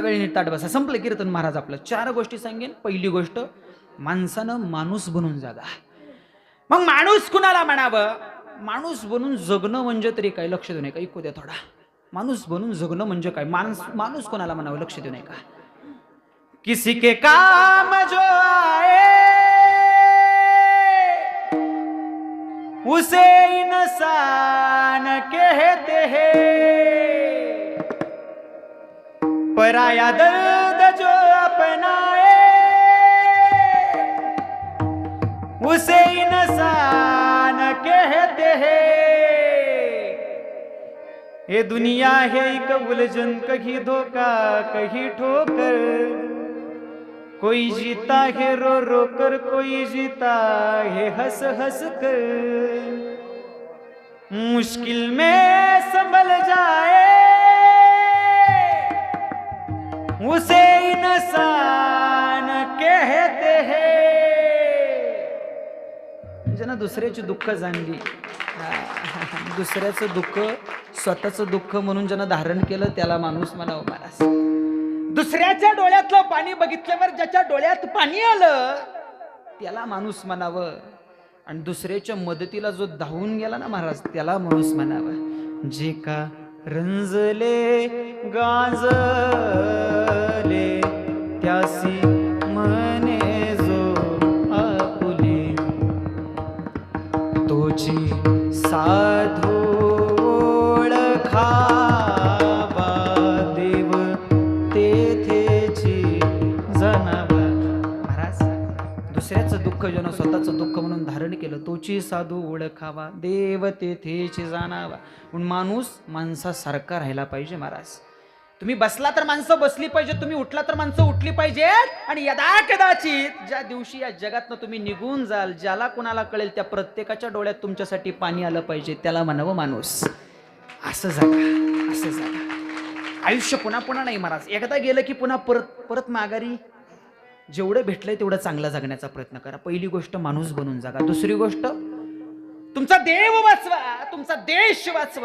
वेळ नीट ताट बसा. संपलं कीर्तन महाराज आपलं. चार गोष्टी सांगेन. पहिली गोष्ट माणसानं माणूस बनून जागा. मग माणूस कुणाला म्हणावं? माणूस बनून जगणं म्हणजे तरी काय? लक्ष देऊ नये का ऐकू द्या थोडा. माणूस बनून जगणं म्हणजे काय? माणूस माणूस कोणाला म्हणावं? लक्ष देऊ नये का किसी के काम जो आए उसे इंसान कहते हैं। पराया दर्द जो अपनाए, उसे इंसान कहते हैं। ये दुनिया है एक उलझन, कहीं धोखा, कहीं ठोकर। कोई जीता है रो रो कर, कोई जीता है हंस हंस कर। मुश्किल में संभल जाए उसे इंसान कहते हैं। ज्यानं दुसऱ्याची दुःख जाणली. दुसऱ्याचं दुःख स्वतःचं दुःख म्हणून ज्यानं धारण केलं त्याला माणूस म्हणावं महाराज दुसऱ्याच्या डोळ्यातलं पाणी बघितल्यावर ज्याच्या डोळ्यात पाणी आलं त्याला माणूस म्हणावं. आणि दुसऱ्याच्या मदतीला जो धावून गेला ना महाराज त्याला माणूस म्हणावं. जे का रंजले गाजले त्यासी म्हणे जो आपुले। तोची साधू दुसऱ्याचं दुःख ज्यानं स्वतःचं दुःख म्हणून धारण केलं तोची साधू ओळखावा देव तेथेची जाणावा. म्हणून माणूस माणसासारखा राहायला पाहिजे महाराज. तुम्ही बसला तर माणसं बसली पाहिजे तुम्ही उठला तर माणसं उठली पाहिजेत. आणि यदा कदाचित ज्या दिवशी या जगातनं तुम्ही निघून जाल ज्याला कुणाला कळेल त्या प्रत्येकाच्या डोळ्यात तुमच्यासाठी पाणी आलं पाहिजे त्याला म्हणावं माणूस. असं झालं असं झालं आयुष्य पुन्हा पुन्हा नाही महाराज. एकदा गेलं की पुन्हा परत परत माघारी? जेवढं भेटलंय तेवढं चांगलं जगण्याचा प्रयत्न करा. पहिली गोष्ट माणूस बनून जागा. दुसरी गोष्ट तुमचा देव वाचवा तुमचा देश वाचवा.